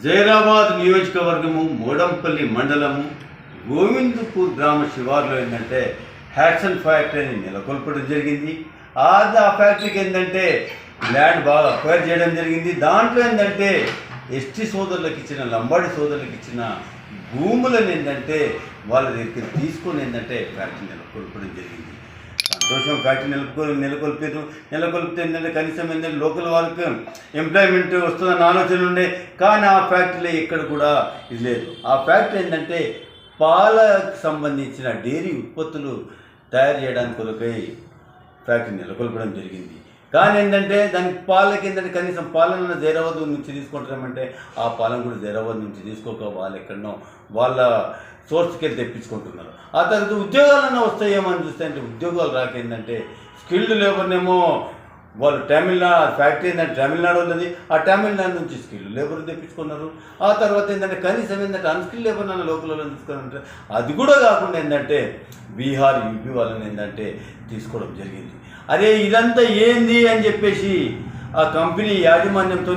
జైరాబాద్ నియోజకవర్గము మోడంపల్లి మండలము గోవిందపూర్ గ్రామ శివార్లో ఏంటంటే హ్యాక్సన్ ఫ్యాక్టరీని నెలకొల్పడం జరిగింది. అది ఆ ఫ్యాక్టరీకి ఏంటంటే ల్యాండ్ బాగా అక్వైర్ చేయడం జరిగింది. దాంట్లో ఏంటంటే ఎస్టీ సోదరులకు ఇచ్చిన లంబాడి సోదరులకు ఇచ్చిన భూములను ఏంటంటే వాళ్ళ దగ్గర తీసుకొని ఏంటంటే ఫ్యాక్టరీ నెలకొల్పడం జరిగింది. సోషల్ ఫ్యాక్టరీ నెలకొని నెలకొల్పారు నెలకొల్పితే ఏంటంటే కనీసం ఏంటంటే లోకల్ వాళ్ళకి ఎంప్లాయ్మెంట్ వస్తుందన్న ఆలోచన ఉండే. కానీ ఆ ఫ్యాక్టరీలో ఎక్కడ కూడా ఇది లేదు. ఆ ఫ్యాక్టరీ ఏంటంటే పాలకు సంబంధించిన డైరీ ఉత్పత్తులు తయారు చేయడానికి కొరకై ఫ్యాక్టరీ నెలకొల్పడం జరిగింది. కానీ ఏంటంటే దానికి పాలకి ఏంటంటే కనీసం పాలన జైరాబాద్ నుంచి తీసుకుంటామంటే ఆ పాలన కూడా జైరాబాద్ నుంచి తీసుకోక వాళ్ళు ఎక్కడనో వాళ్ళ సోర్స్కి వెళ్ళి తెప్పించుకుంటున్నారు. ఆ తర్వాత ఉద్యోగాలన్నా వస్తాయేమో అని చూస్తే అంటే ఉద్యోగాలు రాకేందంటే స్కిల్డ్ లేబర్నేమో వాళ్ళు తమిళనాడు ఫ్యాక్టరీ ఏంటంటే తమిళనాడు ఉన్నది. ఆ తమిళనాడు నుంచి స్కిల్ లేబర్ తెప్పించుకున్నారు. ఆ తర్వాత ఏంటంటే కనీసం ఏంటంటే అన్స్కిల్ లేబర్ నన్ను లోకల్లో తీసుకున్నారంటే అది కూడా కాకుండా ఏంటంటే బీహార్ యూపీ వాళ్ళని ఏంటంటే తీసుకోవడం జరిగింది. అరే ఇదంతా ఏంది అని చెప్పేసి ఆ కంపెనీ యాజమాన్యంతో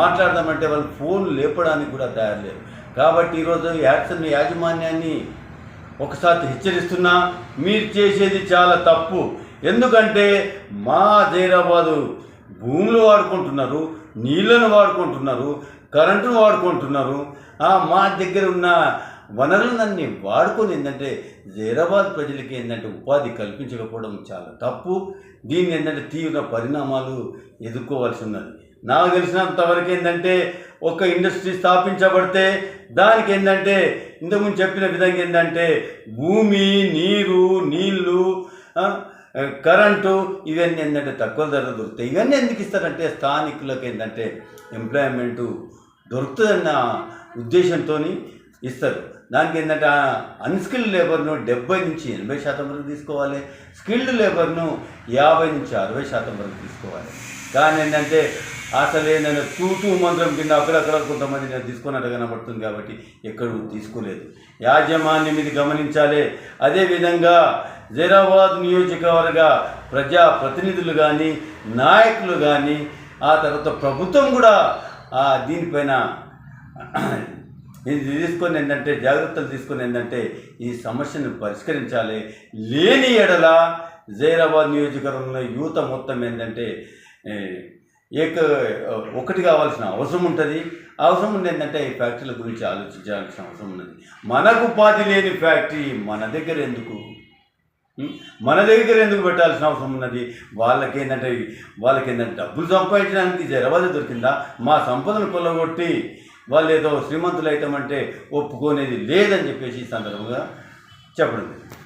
మాట్లాడదామంటే వాళ్ళు ఫోన్ లేపడానికి కూడా తయారు కాబట్టి ఈరోజు యాక్సన్ యాజమాన్యాన్ని ఒకసారి హెచ్చరిస్తున్నా మీరు చేసేది చాలా తప్పు. ఎందుకంటే మా జైరాబాదు భూములు వాడుకుంటున్నారు నీళ్ళను వాడుకుంటున్నారు కరెంటును వాడుకుంటున్నారు. మా దగ్గర ఉన్న వనరులన్నీ వాడుకొని ఏంటంటే జైరాబాద్ ప్రజలకి ఏంటంటే ఉపాధి కల్పించకపోవడం చాలా తప్పు. దీన్ని ఏంటంటే తీవ్ర పరిణామాలు ఎదుర్కోవాల్సి ఉన్నది. నాకు తెలిసినంత వరకు ఏంటంటే ఒక ఇండస్ట్రీ స్థాపించబడితే దానికి ఏంటంటే ఇంతకుముందు చెప్పిన విధంగా ఏంటంటే భూమి నీరు కరెంటు ఇవన్నీ ఏంటంటే తక్కువ ధర దొరుకుతాయి. ఇవన్నీ ఎందుకు ఇస్తారంటే స్థానికులకు ఏంటంటే ఎంప్లాయ్మెంట్ దొరుకుతుందన్న ఉద్దేశంతో ఇస్తారు. దానికి ఏంటంటే అన్స్కిల్డ్ లేబర్ను డెబ్బై నుంచి ఎనభై శాతం వరకు తీసుకోవాలి. స్కిల్డ్ లేబర్ను యాభై నుంచి అరవై శాతం వరకు తీసుకోవాలి. కానీ ఏంటంటే అసలు ఏంటంటే తూతూ మంత్రం కింద అక్కడక్కడ కొంతమంది నేను తీసుకున్నట్టు కనబడుతుంది కాబట్టి ఎక్కడూ తీసుకోలేదు. యాజమాన్యం ఇది గమనించాలి. అదేవిధంగా జైరాబాద్ నియోజకవర్గ ప్రజా ప్రతినిధులు కానీ నాయకులు కానీ ఆ తర్వాత ప్రభుత్వం కూడా దీనిపైన ఇది తీసుకొని ఏంటంటే జాగ్రత్తలు తీసుకొని ఏంటంటే ఈ సమస్యను పరిష్కరించాలి. లేని ఎడల జైరాబాద్ నియోజకవర్గంలో యువత మొత్తం ఏంటంటే ఏక ఒకటి కావాల్సిన అవసరం ఉంటుంది. అవసరం ఉంది ఏంటంటే ఈ ఫ్యాక్టరీల గురించి ఆలోచించాల్సిన అవసరం ఉన్నది. మనకు ఉపాధి లేని ఫ్యాక్టరీ మన దగ్గర ఎందుకు? మన దగ్గర ఎందుకు పెట్టాల్సిన అవసరం ఉన్నది? వాళ్ళకి ఏంటంటే వాళ్ళకి ఏంటంటే డబ్బులు సంపాదించడానికి జరవద దొరికిందా? మా సంపదను కొల్లగొట్టి వాళ్ళు ఏదో శ్రీమంతులు అవుతామంటే ఒప్పుకోనేది లేదని చెప్పేసి ఈ సందర్భంగా చెప్పడం జరిగింది.